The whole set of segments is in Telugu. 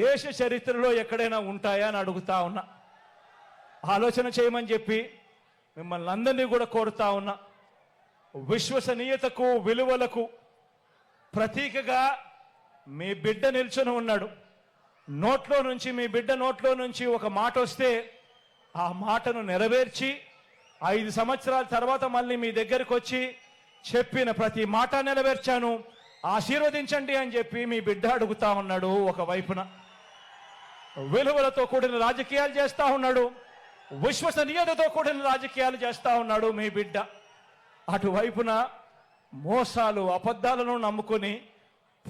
దేశ చరిత్రలో ఎక్కడైనా ఉంటాయా అని అడుగుతా ఉన్నా. ఆలోచన చేయమని చెప్పి మిమ్మల్ని అందరినీ కూడా కోరుతా ఉన్నా. విశ్వసనీయతకు విలువలకు ప్రతీకగా మీ బిడ్డ నిల్చొని ఉన్నాడు. నోట్లో నుంచి మీ బిడ్డ నోట్లో నుంచి ఒక మాట వస్తే ఆ మాటను నెరవేర్చి ఐదు సంవత్సరాల తర్వాత మళ్ళీ మీ దగ్గరకు వచ్చి చెప్పిన ప్రతి మాట నెరవేర్చాను. ఆశీర్వదించండి అని చెప్పి మీ బిడ్డ అడుగుతా ఉన్నాడు ఒక వైపున. విలువలతో కూడిన రాజకీయాలు చేస్తూ ఉన్నాడు. విశ్వసనీయతతో కూడిన రాజకీయాలు చేస్తూ ఉన్నాడు మీ బిడ్డ. అటువైపున మోసాలు అబద్ధాలను నమ్ముకొని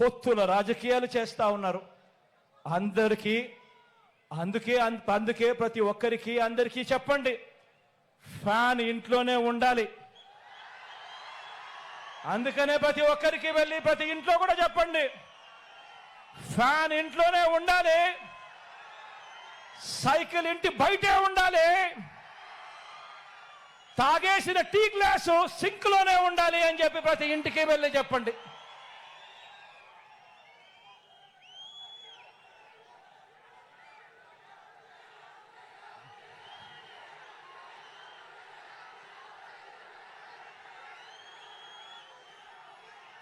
పొత్తుల రాజకీయాలు చేస్తూ ఉన్నారు. అందరికీ అందుకే అం- అందుకే ప్రతి ఒక్కరికి అందరికీ చెప్పండి. ఫ్యాన్ ఇంట్లోనే ఉండాలి. అందుకనే ప్రతి ఒక్కరికి వెళ్ళి ప్రతి ఇంట్లో కూడా చెప్పండి. ఫ్యాన్ ఇంట్లోనే ఉండాలి. సైకిల్ ఇంటి బయటే ఉండాలి. తాగేసిన టీ గ్లాసు సింక్లోనే ఉండాలి అని చెప్పి ప్రతి ఇంటికి వెళ్ళి చెప్పండి.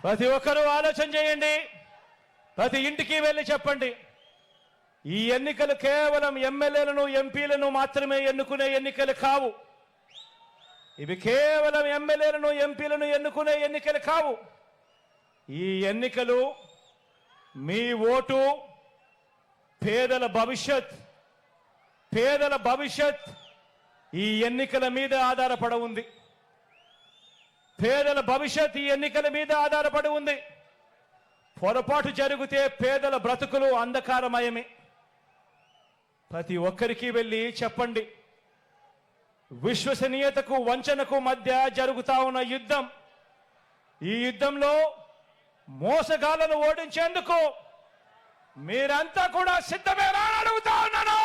ప్రతి ఒక్కరూ ఆలోచన చేయండి. ప్రతి ఇంటికి వెళ్ళి చెప్పండి. ఈ ఎన్నికలు కేవలం ఎమ్మెల్యేలను ఎంపీలను మాత్రమే ఎన్నుకునే ఎన్నికలు కావు. ఇవి కేవలం ఎమ్మెల్యేలను ఎంపీలను ఎన్నుకునే ఎన్నికలు కావు. ఈ ఎన్నికలు మీ ఓటు పేదల భవిష్యత్ పేదల భవిష్యత్ ఈ ఎన్నికల మీద ఆధారపడ ఉంది. పేదల భవిష్యత్ ఈ ఎన్నికల మీద ఆధారపడి ఉంది. పొరపాటు జరిగితే పేదల బ్రతుకులు అంధకారమయమే. ప్రతి ఒక్కరికి వెళ్ళి చెప్పండి. విశ్వసనీయతకు వంచనకు మధ్య జరుగుతా ఉన్న యుద్ధం ఈ యుద్ధంలో మోసగాళ్ళను ఓడించేందుకు మీరంతా కూడా సిద్ధమేనా అడుగుతా ఉన్నాను.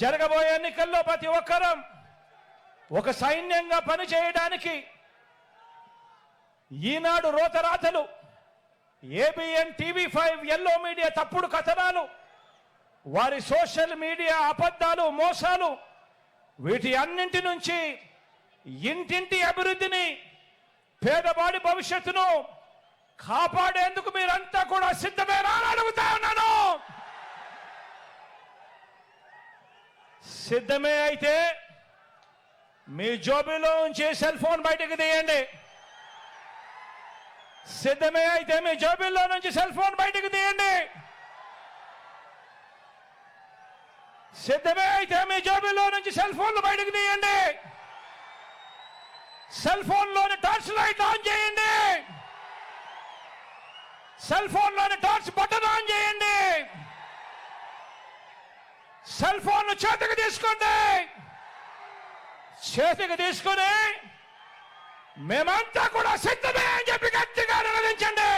జరగబోయే ఎన్నికల్లో ప్రతి ఒక్కరం ఒక సైన్యంగా పనిచేయడానికి Eenadu రోతరాతలు ABN TV five yellow media తప్పుడు కథనాలు వారి సోషల్ మీడియా అబద్ధాలు మోసాలు వీటి అన్నింటి నుంచి ఇంటింటి అభివృద్ధిని పేదవాడి భవిష్యత్తును కాపాడేందుకు మీరంతా కూడా సిద్ధమేనా అడుగుతా ఉన్నాను. సిద్ధమే అయితే మీ జోబీలో ఉంచి సెల్ ఫోన్ బయటకు తీయండి. సిద్ధమే అయితే మీ జోబీల్లో నుంచి సెల్ ఫోన్ బయటకు తీయండి. సిద్ధమే అయితే మీ జోబీలో నుంచి సెల్ ఫోన్లు బయటకు తీయండి. సెల్ ఫోన్లోని టార్చ్ లైట్ ఆన్ చేయండి. సెల్ ఫోన్లోని టార్చ్ బటన్ ఆన్ చేయండి. సెల్ ఫోన్ చేతికి తీసుకోండి. చేతికి తీసుకుని మేమంతా కూడా సిద్ధమే అని చెప్పి గట్టిగా నిలదించండి.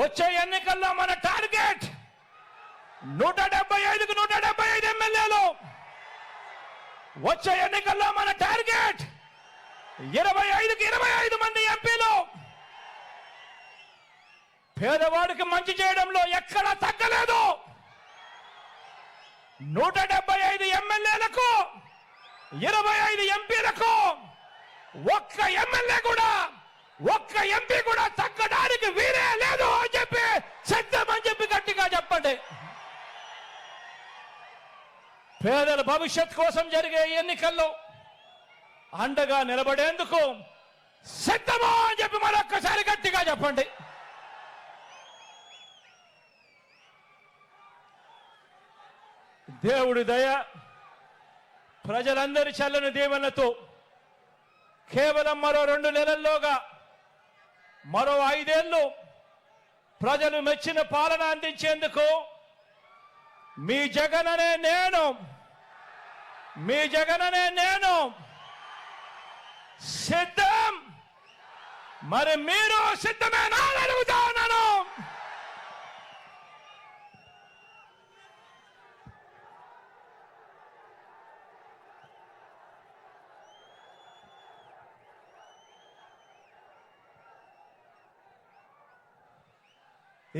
వచ్చే ఎన్నికల్లో మన టార్గెట్ నూట డెబ్బై ఐదుకు నూట డెబ్బై ఐదు ఎమ్మెల్యేలు. వచ్చే ఎన్నికల్లో మన టార్గెట్ ఇరవై ఐదుకి ఇరవై ఐదు మంది ఎంపీలు. పేదవాడికి మంచి చేయడంలో ఎక్కడా తగ్గలేదు. నూట డెబ్బై ఐదు ఎమ్మెల్యేలకు ఇరవై ఐదు ఎంపీలకు ఒక్క ఎమ్మెల్యే కూడా ఒక్క ఎంపీ కూడా తగ్గడానికి వీరే లేదు అని చెప్పి సిద్ధమని అని చెప్పి గట్టిగా చెప్పండి. పేదల భవిష్యత్ కోసం జరిగే ఎన్నికల్లో అండగా నిలబడేందుకు సిద్ధమా అని చెప్పి మరొక్కసారి గట్టిగా చెప్పండి. దేవుడి దయ ప్రజలందరి చల్లని దీవెనలతో కేవలం మరో రెండు నెలల్లోగా మరో ఐదేళ్ళు ప్రజలు మెచ్చిన పాలన అందించేందుకు మీ జగననే నేను మీ జగననే నేను సిద్ధం. మరి మీరు సిద్ధమేనా అడుగుతాను అడుగుతా ఉన్నాను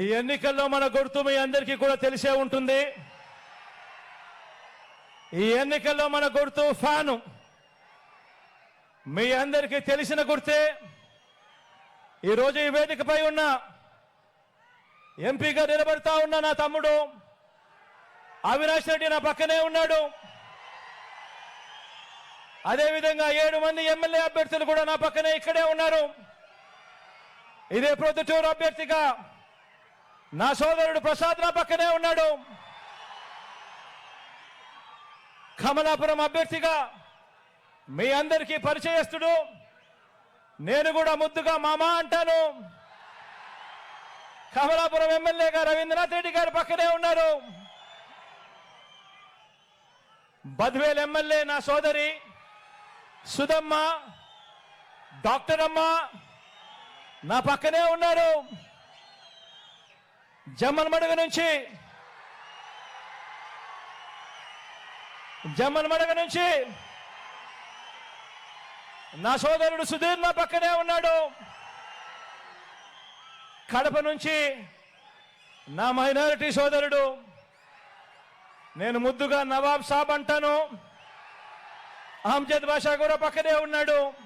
ఈ ఎన్నికల్లో మన గుర్తు మీ అందరికీ కూడా తెలిసే ఉంటుంది. ఈ ఎన్నికల్లో మన గుర్తు ఫ్యాను. మీ అందరికీ తెలిసిన గుర్తే ఈరోజు ఈ వేదికపై ఉన్న ఎంపీగా నిలబడతా ఉన్న నా తమ్ముడు అవినాష్ రెడ్డి నా పక్కనే ఉన్నాడు. అదేవిధంగా ఏడు మంది ఎమ్మెల్యే అభ్యర్థులు కూడా నా పక్కనే ఇక్కడే ఉన్నారు. ఇదే ప్రొద్దుటూరు అభ్యర్థిగా నా సోదరుడు ప్రసాద్ నా పక్కనే ఉన్నాడు. కమలాపురం అభ్యర్థిగా మీ అందరికీ పరిచయస్తుడు. నేను కూడా ముద్దుగా మామా అంటాను. కమలాపురం ఎమ్మెల్యేగా రవీంద్రనాథ్ రెడ్డి గారు పక్కనే ఉన్నారు. బద్వేల్ ఎమ్మెల్యే నా సోదరి సుధమ్మ డాక్టర్ అమ్మ నా పక్కనే ఉన్నారు. జమ్మన్ నుంచి. జమ్మన్ నుంచి. నా సోదరుడు సుధీర్ నా పక్కనే ఉన్నాడు. కడప నుంచి నా మైనారిటీ సోదరుడు. నేను ముద్దుగా నవాబ్ సాబ్ అంటాను. అహ్మద్ బాషా కూడా పక్కనే ఉన్నాడు.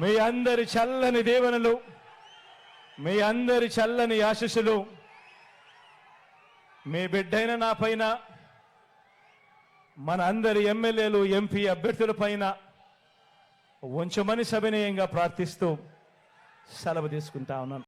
మీ అందరి చల్లని దీవెనలు మీ అందరి చల్లని ఆశీస్సులు మీ బిడ్డైన నా పైన మన అందరి ఎమ్మెల్యేలు ఎంపీ అభ్యర్థుల పైన ఉంచమని సవినయంగా ప్రార్థిస్తూ సెలవు తీసుకుంటా ఉన్నాను.